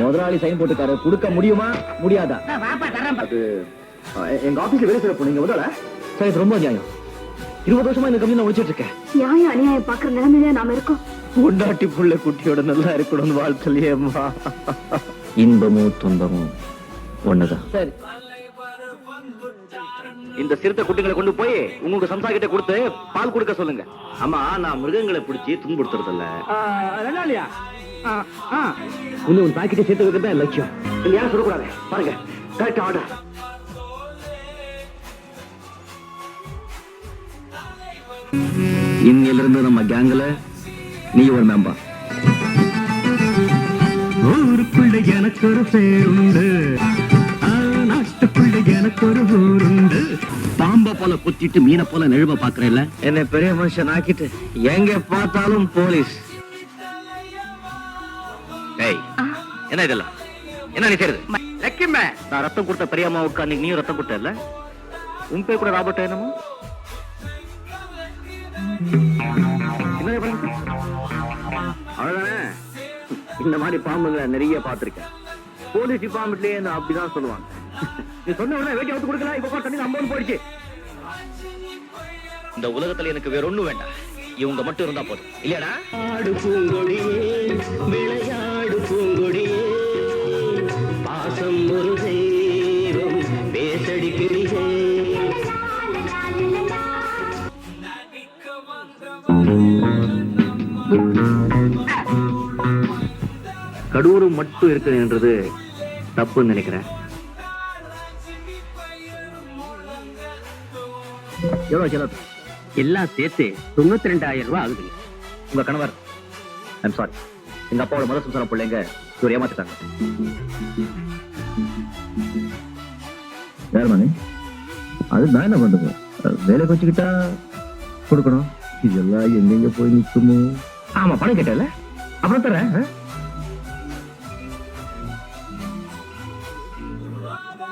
முதலாளி சைன் போட்டுக்காரு கொடுக்க முடியுமா? முடியாதா? எங்க ஆபீஸ்ல வேலை செய்யற பொண்ணு முதல்ல சார் இது ரொம்ப நியாயம் இருபது வருஷமா இந்த கம்பெனி முடிச்சிட்டு இருக்கேன் நியாயம் அநியாயம் பாக்குற நிலைமையில நாம இருக்கோம்? பொண்டாட்டி புள்ள குட்டியோட நல்லா இருக்கணும்னு வாழ்த்தலையேம்மா. இன்பமும் துன்பமும் ஒண்ணுதான். சரி. இந்த சிறுத்தை குட்டிகளை கொண்டு போய் உங்க சம்சா கிட்ட கொடுத்து பால் கொடுக்க சொல்லுங்க. அம்மா நான் மிருகங்களை பிடிச்சி துன்புறுத்துறது இல்ல உன் பாக்கெட்டை சேர்த்து வைக்கிறது லட்சியம். நீங்க யாரும் சொல்லக்கூடாது. பாருங்க கரெக்ட் ஆர்டர் இன்னிலிருந்து நம்ம கேங்ல நீ ஒரு மெம்பர் ஊருக்குள்ள எனக்கு ஒரு பேருண்டு நாட்டுக்குள்ள எனக்கு ஒரு ஊருண்டு பாம்ப போல குத்திட்டு மீனை போல நெழுவ பாக்குறேன்ல என்ன பெரிய மனுஷன் ஆக்கிட்டு எங்க பார்த்தாலும் போலீஸ். ஏய் என்ன இதெல்லாம்? என்ன நீ செய்யறது? லக்கிமே நான் ரத்தம் கொடுத்த பெரியம்மாவுக்கு அன்னைக்கு நீயும் ரத்தம் கொடுத்த இல்ல உன் பேர் கூட ராபர்ட் என்னமோ? அவ்வளவுதானே இந்த மாதிரி பாம்புங்களை நிறைய பார்த்திருக்கேன். போலீஸ் டிபார்ட்மெண்ட்லயே என்ன அப்படிதான் சொல்லுவாங்க. நீ சொன்ன உடனே வேட்டி அவுத்து கொடுக்கலாம் இப்ப தண்ணி நம்பவும் போயிடுச்சு. இந்த உலகத்துல எனக்கு வேற ஒண்ணும் வேண்டாம். இவங்க மட்டும் இருந்தா போதும். இல்லையாடா? ஆடு பூங்கொடியே கடூரு மட்டும் இருக்குன்றது தப்புன்னு நினைக்கிறேன். எவ்வளவு செலவு? எல்லாம் சேர்த்து தொண்ணூத்தி ரெண்டாயிரம் ரூபாய் ஆகுது. உங்க கணவர் ஐம் சாரி எங்க அப்பாவோட முதல் சம்சார பிள்ளைங்க இவர் ஏமாத்திட்டாங்க. யாருமானே அது நான் என்ன பண்றது? வேலைக்கு வச்சுக்கிட்டா கொடுக்கணும். இதெல்லாம் எங்கெங்க போய் நிக்குமோ ஆமா பணம் கேட்டல அப்புறம் ஆ? எங்கள் ராஜா